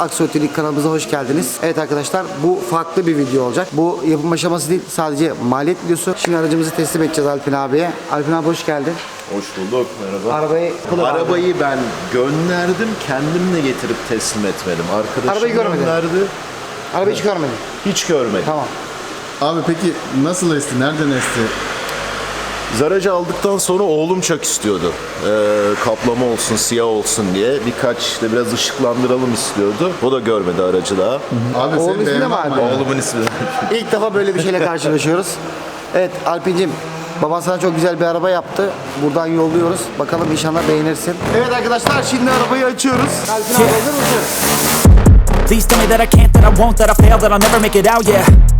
Aksu Otelik kanalımıza hoş geldiniz. Evet arkadaşlar bu farklı bir video olacak. Bu yapım aşaması değil sadece maliyet videosu. Şimdi aracımızı teslim edeceğiz Alpin abiye. Alpin abi hoş geldin. Hoş bulduk, merhaba. Arabayı. Arabayı ben gönderdim, kendimle getirip teslim etmedim. Arkadaşım Arabayı görmedin. gönderdi, Arabayı hiç görmedim. hiç görmedim. Tamam. Abi peki nasıl esti? Nereden esti? Biz aracı aldıktan sonra oğlum çok istiyordu. Ee, kaplama olsun, siyah olsun diye. Birkaç işte biraz ışıklandıralım istiyordu. O da görmedi aracı daha. Abi Oğlum senin ismi ne beğenmen vardı? ya. Oğlumun ismi. İlk defa böyle bir şeyle karşılaşıyoruz. Evet Alpincim Baban sana çok güzel bir araba yaptı. Buradan yolluyoruz. Bakalım inşallah beğenirsin. Evet arkadaşlar şimdi arabayı açıyoruz. Alpin abi hazır mısın? Please tell me that I can't, that I won't, that I fail, that I'll never make it out, yeah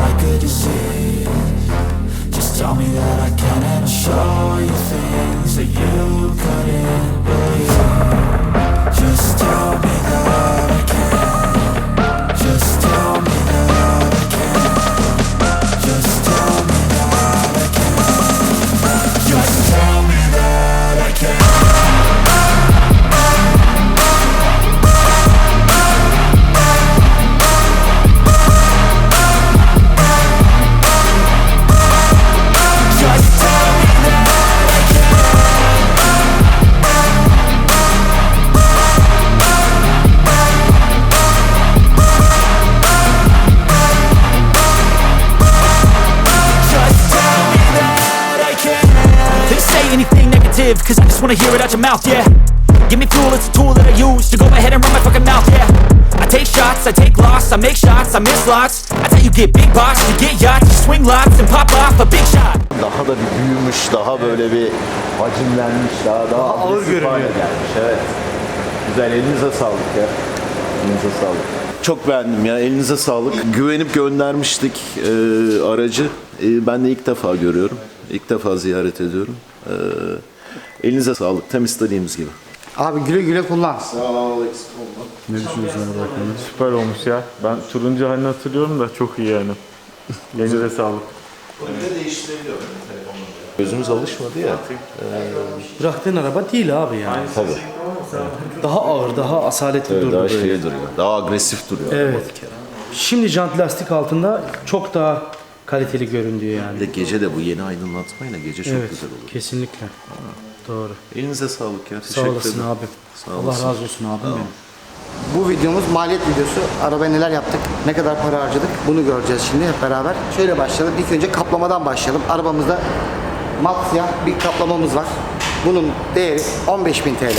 Burn like a disease Just tell me that I can and I'll show you things that you couldn't negative Cause I just wanna hear it out your mouth, yeah Give me fuel, it's a tool that I use To go ahead and run my fucking mouth, yeah I take shots, I take loss I make shots, I miss lots That's how you get big box You get yachts, you swing lots And pop off a big shot Daha da bir büyümüş, daha böyle bir hacimlenmiş, daha daha ağır görünüyor. gelmiş. Evet. Güzel, elinize sağlık ya. Elinize sağlık. Çok beğendim ya, elinize sağlık. Güvenip göndermiştik e, aracı. E, ben de ilk defa görüyorum. İlk defa ziyaret ediyorum. E, elinize sağlık, tam istediğimiz gibi. Abi güle güle kullan. Ne düşünüyorsun hakkında? Süper olmuş ya. Ben turuncu halini hatırlıyorum da çok iyi yani. Elinize sağlık. Gözümüz alışmadı ya. Bıraktığın araba değil abi yani. Tabii. Daha ağır, daha asaletli Evet, durdu daha böyle. şey duruyor. Daha agresif duruyor. Evet. Şimdi jant lastik altında çok daha kaliteli göründüyor yani. Bir de gece de bu yeni aydınlatmayla gece çok evet, güzel olur. kesinlikle. Doğru. Elinize sağlık ya. Sağ Teşekkür olasın ederim. abi. Sağ Allah olasın. razı olsun abim benim. Bu videomuz maliyet videosu. Arabaya neler yaptık, ne kadar para harcadık bunu göreceğiz şimdi hep beraber. Şöyle başlayalım. İlk önce kaplamadan başlayalım. Arabamızda mat siyah bir kaplamamız var. Bunun değeri 15.000 TL.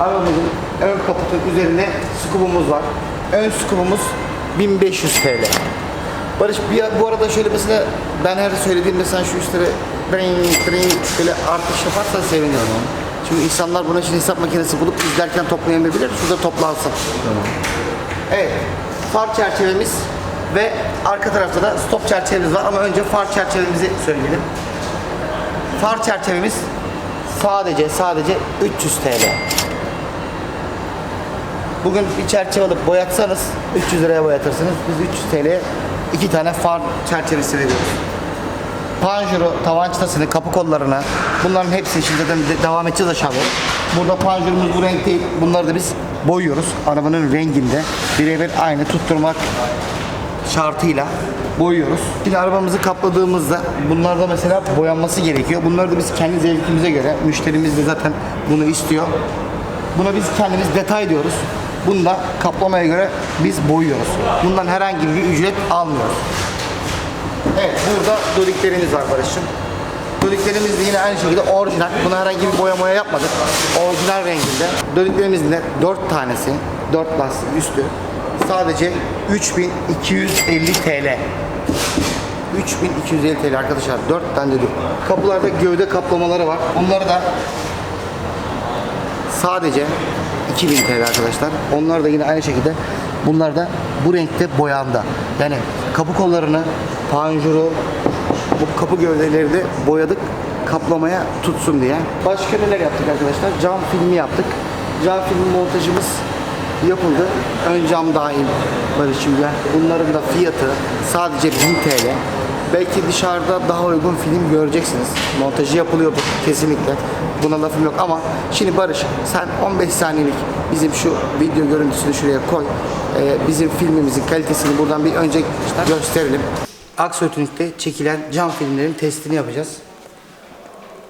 Arabamızın ön kaputun üzerinde skubumuz var. Ön skubumuz 1500 TL. Barış bir, bu arada şöyle mesela ben her söylediğimde sen şu üstlere bring bring böyle artış yaparsan sevinirim. Çünkü insanlar buna için hesap makinesi bulup izlerken toplayamayabilir. Şurada toplansın. Evet. Far çerçevemiz ve arka tarafta da stop çerçevemiz var ama önce far çerçevemizi söyleyelim. Far çerçevemiz sadece sadece 300 TL. Bugün bir çerçeve alıp boyatsanız 300 liraya boyatırsınız. Biz 300 TL'ye iki tane far çerçevesi veriyoruz. Panjuru, tavan çıtasını, kapı kollarına bunların hepsini şimdi zaten de- devam edeceğiz aşağıya. Burada panjurumuz bu renk değil. Bunları da biz boyuyoruz. Arabanın renginde birebir aynı tutturmak şartıyla boyuyoruz. Şimdi arabamızı kapladığımızda bunlarda mesela boyanması gerekiyor. Bunları da biz kendi zevkimize göre, müşterimiz de zaten bunu istiyor. Buna biz kendimiz detay diyoruz. Bunu da kaplamaya göre biz boyuyoruz. Bundan herhangi bir ücret almıyoruz. Evet burada dodiklerimiz var Barış'ım. Dodiklerimiz de yine aynı şekilde orijinal. Buna herhangi bir boyamaya yapmadık. Orijinal renginde. Dodiklerimizin de 4 tanesi, 4 lastik üstü. Sadece 3250 TL. 3250 TL arkadaşlar. 4 tane dedik. Kapılarda gövde kaplamaları var. Onları da sadece 2000 TL arkadaşlar. Onlar da yine aynı şekilde bunlar da bu renkte boyanda. Yani kapı kollarını, panjuru, bu kapı gövdeleri de boyadık kaplamaya tutsun diye. Başka neler yaptık arkadaşlar? Cam filmi yaptık. Cam filmi montajımız yapıldı. Ön cam dahil Barış'ım gel. Bunların da fiyatı sadece 1000 TL. Belki dışarıda daha uygun film göreceksiniz. Montajı yapılıyordur kesinlikle. Buna lafım yok ama şimdi Barış sen 15 saniyelik bizim şu video görüntüsünü şuraya koy. Ee, bizim filmimizin kalitesini buradan bir önce gösterelim. Aksiyotünik'te çekilen cam filmlerin testini yapacağız.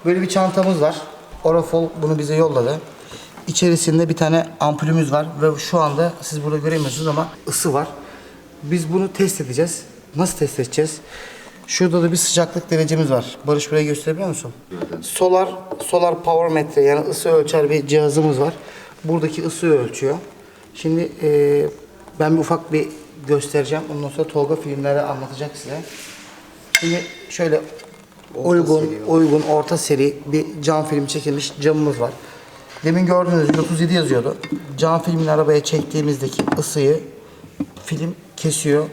Böyle bir çantamız var. Orafol bunu bize yolladı. İçerisinde bir tane ampulümüz var ve şu anda siz burada göremiyorsunuz ama ısı var. Biz bunu test edeceğiz. Nasıl test edeceğiz? Şurada da bir sıcaklık derecemiz var. Barış buraya gösterebiliyor musun? Solar solar power metre yani ısı ölçer bir cihazımız var. Buradaki ısıyı ölçüyor. Şimdi eee, ben bir ufak bir göstereceğim. Ondan sonra Tolga filmlerde anlatacak size. Şimdi şöyle uygun uygun orta seri bir cam film çekilmiş camımız var. Demin gördüğünüz 137 yazıyordu. Cam filmin arabaya çektiğimizdeki ısıyı film kesiyor.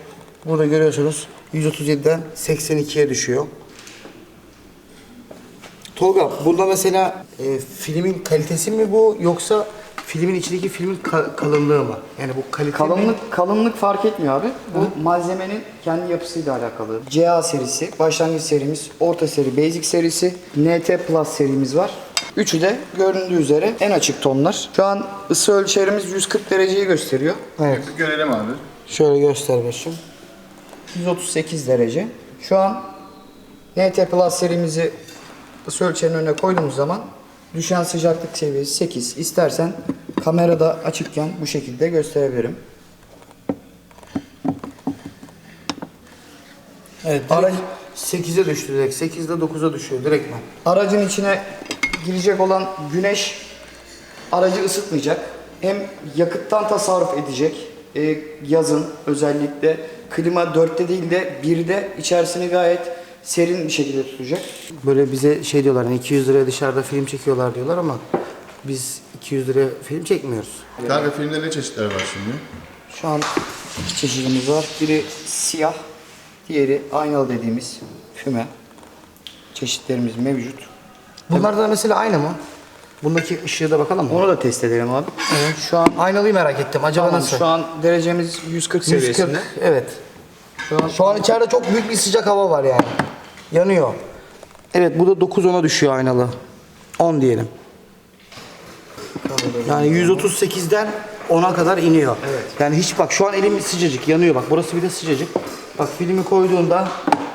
Burada görüyorsunuz 137'den 82'ye düşüyor. Tolga bunda mesela e, filmin kalitesi mi bu yoksa filmin içindeki filmin ka- kalınlığı mı? Yani bu kalite mi? Kalınlık kalınlık fark etmiyor abi. Bu malzemenin kendi yapısıyla alakalı. CA serisi, başlangıç serimiz, orta seri, basic serisi, NT Plus serimiz var. Üçü de göründüğü üzere en açık tonlar. Şu an ısı ölçerimiz 140 dereceyi gösteriyor. Evet. Görelim abi. Şöyle göster başım. 138 derece. Şu an NT Plus serimizi ısı ölçerinin önüne koyduğumuz zaman düşen sıcaklık seviyesi 8. İstersen kamerada açıkken bu şekilde gösterebilirim. Evet. Aracı- 8'e düştü direkt. 8'de 9'a düşüyor direktman. Aracın içine girecek olan güneş aracı ısıtmayacak. Hem yakıttan tasarruf edecek. Ee, yazın özellikle klima 4'te değil de 1'de içerisini gayet serin bir şekilde tutacak. Böyle bize şey diyorlar hani 200 liraya dışarıda film çekiyorlar diyorlar ama biz 200 liraya film çekmiyoruz. Kanka filmde ne çeşitler var şimdi? Şu an iki çeşidimiz var. Biri siyah, diğeri aynalı dediğimiz füme. Çeşitlerimiz mevcut. Bunlar da mesela aynı mı? Bundaki ışığı da bakalım mı? Onu da test edelim abi. Evet. Şu an aynalıyı merak ettim. Acaba Tamam, nasıl? şu an derecemiz 140 seviyesinde. 140. Evet. Şu an, Şu an içeride çok büyük bir sıcak hava var yani. Yanıyor. Evet bu da 9-10'a düşüyor aynalı. 10 diyelim. Yani 138'den 10'a kadar iniyor. Evet. Yani hiç bak şu an elim sıcacık yanıyor bak burası bir de sıcacık. Bak filmi koyduğunda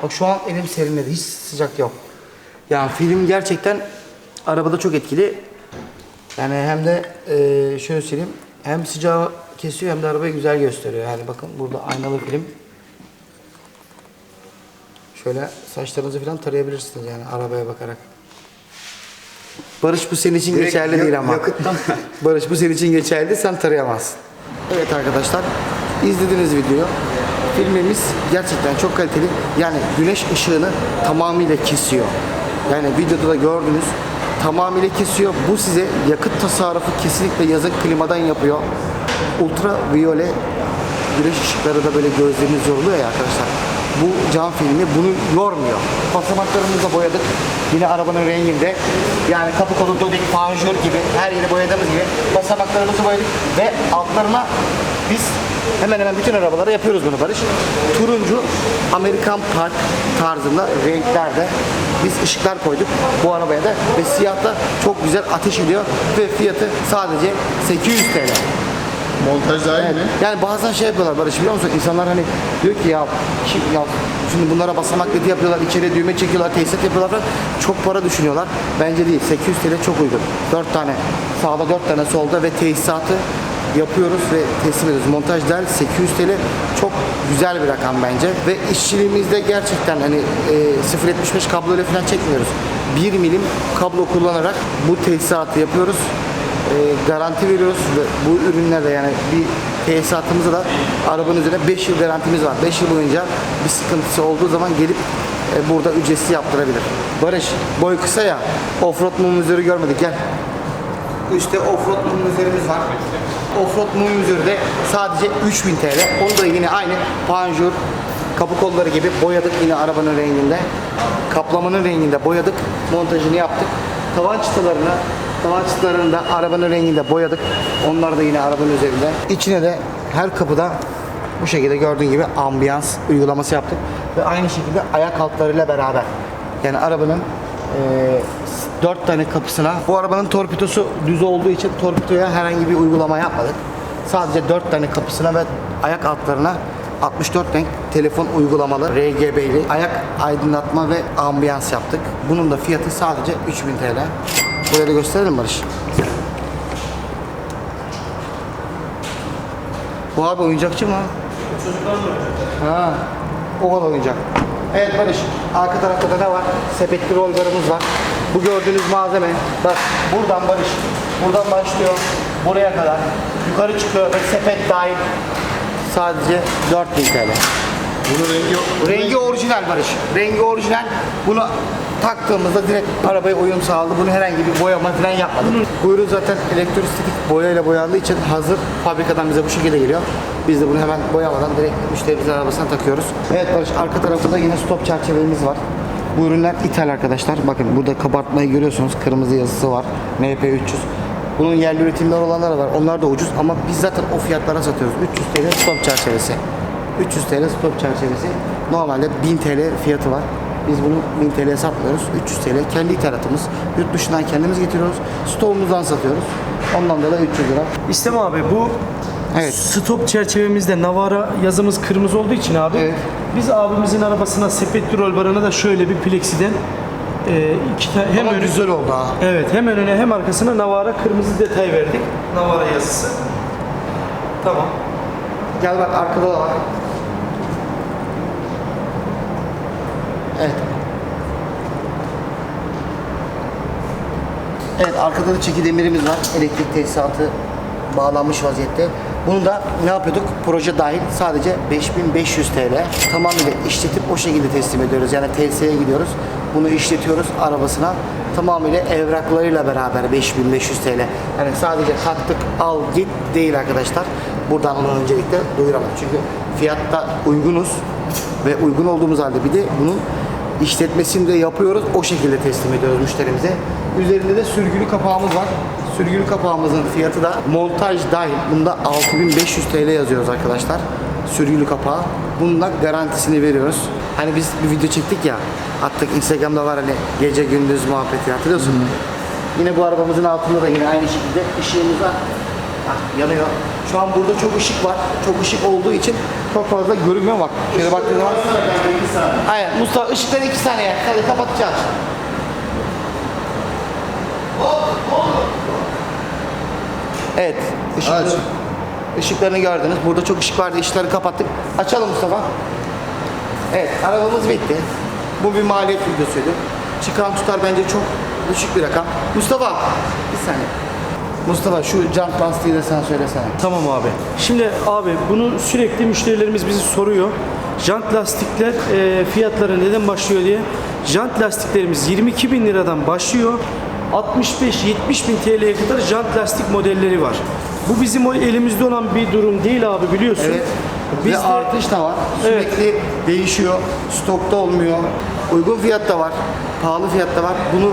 bak şu an elim serinledi hiç sıcak yok. Yani film gerçekten arabada çok etkili. Yani hem de eee, şöyle söyleyeyim hem sıcağı kesiyor hem de arabayı güzel gösteriyor. Yani bakın burada aynalı film. Şöyle saçlarınızı falan tarayabilirsiniz yani arabaya bakarak. Barış bu senin için Direkt geçerli değil ama. yakıttan- Barış bu senin için geçerli sen tarayamazsın. Evet arkadaşlar izlediğiniz video filmimiz gerçekten çok kaliteli. Yani güneş ışığını tamamıyla kesiyor. Yani videoda da gördünüz tamamıyla kesiyor. Bu size yakıt tasarrufu kesinlikle yazın klimadan yapıyor. Ultraviyole güneş ışıkları da böyle gözleriniz yoruluyor ya arkadaşlar. Bu cam filmi bunu yormuyor. Basamaklarımızı da boyadık. Yine arabanın renginde. Yani kapı kolu dodik, panjur gibi her yeri boyadığımız gibi basamaklarımızı boyadık. Ve altlarına biz hemen hemen bütün arabalara yapıyoruz bunu Barış. Turuncu Amerikan Park tarzında renklerde biz ışıklar koyduk bu arabaya da ve siyah da çok güzel ateş ediyor ve fiyatı sadece 800 TL. Montaj dahil mi? Yani bazen şey yapıyorlar Barış biliyor musun? İnsanlar hani diyor ki ya, kim, ya şimdi bunlara basamak dedi yapıyorlar, içeri düğme çekiyorlar, tesisat yapıyorlar falan. Çok para düşünüyorlar. Bence değil. 800 TL çok uygun. 4 tane sağda 4 tane solda ve tesisatı yapıyoruz ve teslim ediyoruz. Montaj dahil 800 TL çok güzel bir rakam bence. Ve işçiliğimizde gerçekten hani e, 0.75 kablo ile falan çekmiyoruz. 1 milim kablo kullanarak bu tesisatı yapıyoruz e, garanti veriyoruz ve bu ürünlerde yani bir tesisatımızda da arabanın üzerine 5 yıl garantimiz var. 5 yıl boyunca bir sıkıntısı olduğu zaman gelip e, burada ücretsiz yaptırabilir. Barış boy kısa ya offroad mumuzları görmedik gel. Üstte offroad mum var. Offroad Moon User'de sadece 3000 TL. Onu da yine aynı panjur, kapı kolları gibi boyadık yine arabanın renginde. Kaplamanın renginde boyadık. Montajını yaptık. Tavan çıtalarına tavan çıtalarını da arabanın renginde boyadık. Onlar da yine arabanın üzerinde. İçine de her kapıda bu şekilde gördüğün gibi ambiyans uygulaması yaptık. Ve aynı şekilde ayak altlarıyla beraber yani arabanın e, 4 tane kapısına. Bu arabanın torpidosu düz olduğu için torpidoya herhangi bir uygulama yapmadık. Sadece 4 tane kapısına ve ayak altlarına 64 renk telefon uygulamalı RGB'li ayak aydınlatma ve ambiyans yaptık. Bunun da fiyatı sadece 3000 TL. Buraya da gösterelim Barış. Bu abi oyuncakçı mı? Çocuklar mı? Ha. Oval oyuncak. Evet Barış, arka tarafta da ne var? Sepetli rollarımız var. Bu gördüğünüz malzeme, bak buradan Barış, buradan başlıyor buraya kadar. Yukarı çıkıyor ve sepet dahil. Sadece 4000 TL. Bunun rengi yok. Rengi orijinal Barış. Rengi orijinal. Bunu taktığımızda direkt arabaya uyum sağladı. Bunu herhangi bir boyama falan yapmadık. Bu ürün zaten elektrostatik boyayla boyandığı için hazır fabrikadan bize bu şekilde geliyor. Biz de bunu hemen boyamadan direkt müşterimizin arabasına takıyoruz. Evet Barış arka tarafında yine stop çerçevemiz var. Bu ürünler ithal arkadaşlar. Bakın burada kabartmayı görüyorsunuz. Kırmızı yazısı var. MP300. Bunun yerli üretimler olanları var. Onlar da ucuz ama biz zaten o fiyatlara satıyoruz. 300 TL stop çerçevesi. 300 TL stop çerçevesi. Normalde 1000 TL fiyatı var. Biz bunu 1000 TL'ye satmıyoruz. 300 TL kendi ithalatımız. Yurt dışından kendimiz getiriyoruz. Stoğumuzdan satıyoruz. Ondan dolayı 300 lira. İstem abi bu Evet. stop çerçevemizde Navara yazımız kırmızı olduğu için abi Evet. biz abimizin arabasına sepetli rol barına da şöyle bir plexiden e, iki tane hem Ama önü- güzel oldu ha. Evet hem önüne hem arkasına Navara kırmızı detay verdik. Navara yazısı. Tamam. Gel bak arkada da var. Evet. Evet arkada da çeki demirimiz var. Elektrik tesisatı bağlanmış vaziyette. Bunu da ne yapıyorduk? Proje dahil sadece 5500 TL. Tamamıyla işletip o şekilde teslim ediyoruz. Yani TSE'ye gidiyoruz. Bunu işletiyoruz arabasına. Tamamıyla evraklarıyla beraber 5500 TL. Yani sadece taktık al git değil arkadaşlar. Buradan onu öncelikle duyuralım. Çünkü fiyatta uygunuz ve uygun olduğumuz halde bir de bunun işletmesini de yapıyoruz. O şekilde teslim ediyoruz müşterimize. Üzerinde de sürgülü kapağımız var. Sürgülü kapağımızın fiyatı da montaj dahil. Bunda 6500 TL yazıyoruz arkadaşlar. Sürgülü kapağı. Bunun da garantisini veriyoruz. Hani biz bir video çektik ya. Attık Instagram'da var hani gece gündüz muhabbeti hatırlıyorsun. Yine bu arabamızın altında da yine aynı şekilde ışığımız var. Ah, yanıyor. Şu an burada çok ışık var. Çok ışık olduğu için çok fazla görünmüyor bak. Şöyle baktığın zaman. Aynen. Mustafa ışıkları iki saniye. Hadi kapatacağız. Evet. Işıkları, Aç. ışıklarını gördünüz. Burada çok ışık vardı. Işıkları kapattık. Açalım Mustafa. Evet. Arabamız bitti. Bu bir maliyet videosuydu. Çıkan tutar bence çok düşük bir rakam. Mustafa. Bir saniye. Mustafa şu jant lastiği de sen söylesene. Tamam abi. Şimdi abi bunu sürekli müşterilerimiz bizi soruyor. Jant lastikler e, fiyatları neden başlıyor diye. Jant lastiklerimiz 22 bin liradan başlıyor. 65-70 bin TL'ye kadar jant lastik modelleri var. Bu bizim elimizde olan bir durum değil abi biliyorsun. Evet. Biz Ve de- artış da var. Evet. Sürekli değişiyor. Stokta olmuyor. Uygun fiyat da var. Pahalı fiyat da var. Bunu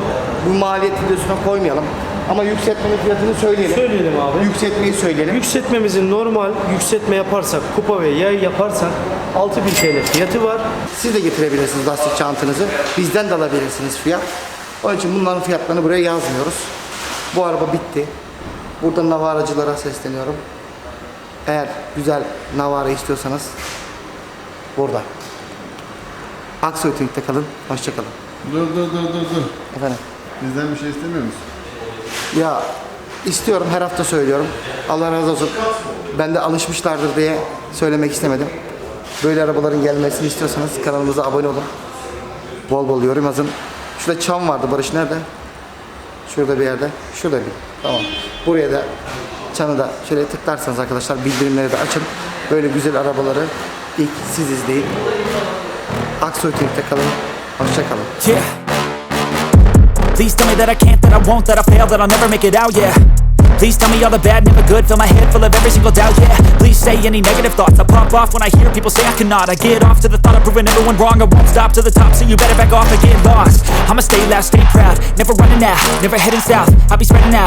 bu maliyet videosuna koymayalım. Ama yükseltmenin fiyatını söyleyelim. Söyleyelim abi. Yükseltmeyi söyleyelim. Yükseltmemizin normal yükseltme yaparsak, kupa ve yay yaparsak 6000 TL fiyatı var. Siz de getirebilirsiniz lastik çantanızı. Bizden de alabilirsiniz fiyat. Onun için bunların fiyatlarını buraya yazmıyoruz. Bu araba bitti. Buradan navaracılara sesleniyorum. Eğer güzel navara istiyorsanız burada. Aksoy Tunik'te kalın. Hoşçakalın. Dur dur dur dur dur. Efendim. Bizden bir şey istemiyor musun? Ya istiyorum her hafta söylüyorum. Allah razı olsun. Ben de alışmışlardır diye söylemek istemedim. Böyle arabaların gelmesini istiyorsanız kanalımıza abone olun. Bol bol yorum yazın. Şurada çam vardı. Barış nerede? Şurada bir yerde. Şurada bir. Tamam. Buraya da çanı da şöyle tıklarsanız arkadaşlar bildirimleri de açın. Böyle güzel arabaları ilk siz izleyin. Aksoy TV'de kalın. Hoşçakalın. Yeah. Please tell me that I can't, that I won't, that I fail, that I'll never make it out, yeah. Please tell me all the bad, never good. Fill my head full of every single doubt, yeah. Please say any negative thoughts. I pop off when I hear people say I cannot. I get off to the thought of proving everyone wrong. I won't stop to the top, so you better back off and get lost. I'ma stay loud, stay proud. Never running out, never heading south. I'll be spreading out